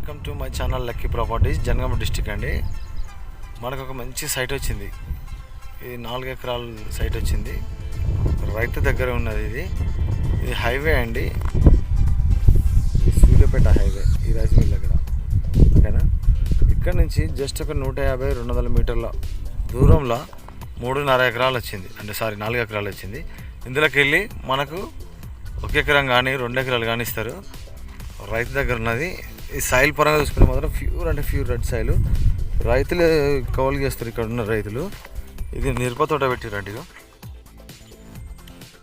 Welcome to my channel Lucky Properties Jangaon district అండి. మనకు ఒక మంచి సైట్ వచ్చింది. ఇది నాలుగు ఎకరాల సైట్ వచ్చింది. రైతు దగ్గర ఉన్నది ఇది. ఇది హైవే అండి. ఇది సూర్యాపేట హైవే ఈ రైస్ దగ్గర. ఓకేనా? ఇక్కడ నుంచి జస్ట్ ఒక నూట యాభై రెండు వందల మీటర్ల దూరంలో మూడున్నర ఎకరాలు వచ్చింది. అంటే సారీ నాలుగు ఎకరాలు వచ్చింది. ఇందులోకి వెళ్ళి మనకు ఒక ఎకరం కానీ రెండు ఎకరాలు కానీ ఇస్తారు. రైతు దగ్గర ఉన్నది ఈ సాయిల్ పరంగా చూసుకుంటే మాత్రం ప్యూర్ అంటే ప్యూర్ రెడ్ సాయిల్. రైతులు కౌలు చేస్తారు ఇక్కడ ఉన్న రైతులు. ఇది మిరప తోట పెట్టిరండి ఇగో.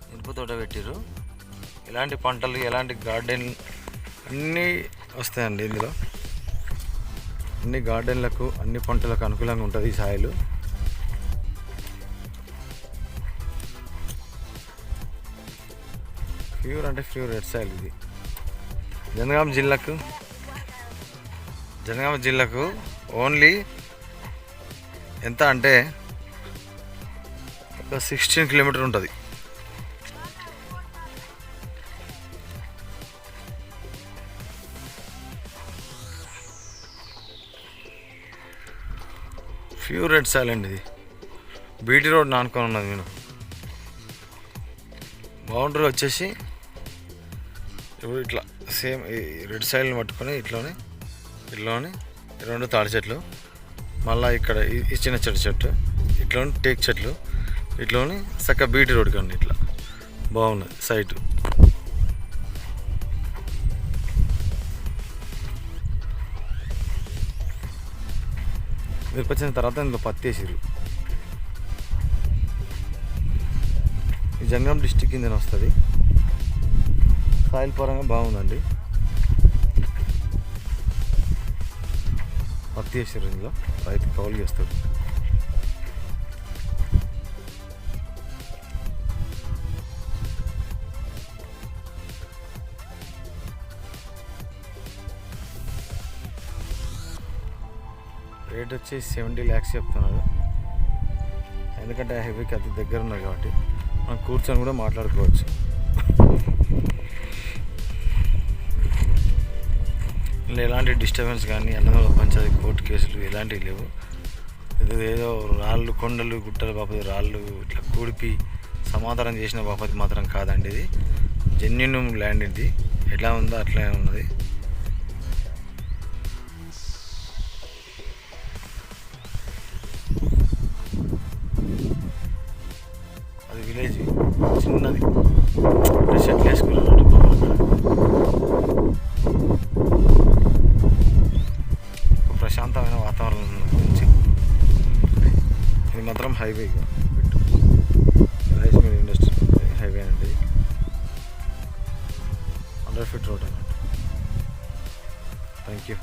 మిరప తోట పెట్టిరు ఎలాంటి పంటలు ఎలాంటి గార్డెన్ అన్నీ వస్తాయండి ఇందులో. అన్ని గార్డెన్లకు అన్ని పంటలకు అనుకూలంగా ఉంటుంది ఈ సాయిలు. ప్యూర్ అంటే ప్యూర్ రెడ్ సాయిల్ ఇది. జనగాం జిల్లాకు జనగామ జిల్లాకు ఓన్లీ ఎంత అంటే ఒక సిక్స్టీన్ కిలోమీటర్ ఉంటుంది. ప్యూర్ రెడ్ సాయిల్ అండి ఇది బీటీ రోడ్ నానుకొని ఉన్నది నేను. బౌండరీ వచ్చేసి ఇప్పుడు ఇట్లా సేమ్ ఈ రెడ్ సైడ్ని పట్టుకొని ఇట్లానే ఇట్లోని రెండు తాడి చెట్లు మళ్ళీ ఇక్కడ ఈ- చిన్న చెట్టు చెట్టు ఇట్లోని టేక్ చెట్లు ఇట్లోని చక్క బీటీ రోడ్ కండి ఇట్లా. బాగున్నది సైట్. మీరు వచ్చిన తర్వాత ఇందులో పత్తి వేసిరు ఈ జంగం డిస్టిక్ కింద వస్తుంది. సాయిల్ పరంగా బాగుందండి. పత్తి వేసారు ఇందులో. రైతు కౌలు చేస్తాడు. రేట్ వచ్చి సెవెంటీ ల్యాక్స్ చెప్తున్నారు. ఎందుకంటే హెవీకి అతి దగ్గర ఉన్నది కాబట్టి. మనం కూర్చొని కూడా మాట్లాడుకోవచ్చు. ఎలాంటి డిస్టర్బెన్స్ కానీ అన్నమల పంచాయతీ కోర్టు కేసులు ఎలాంటివి లేవు. ఇది ఏదో రాళ్ళు కొండలు గుట్టలు బాపతి రాళ్ళు ఇట్లా కూడిపి సమాధానం చేసిన బాపతి మాత్రం కాదండి ఇది. జెన్యున్ ల్యాండ్ ఇది. ఎలా ఉందో అట్లనే ఉన్నది. అది విలేజ్ చిన్నది. అంటే వేసుకున్నారు హైవే పెట్టు. రైస్ మిల్ ఇండస్ట్రీ హైవే అండి. హండ్రెడ్ ఫీట్ రోడ్ అన్నట్టు. Thank you.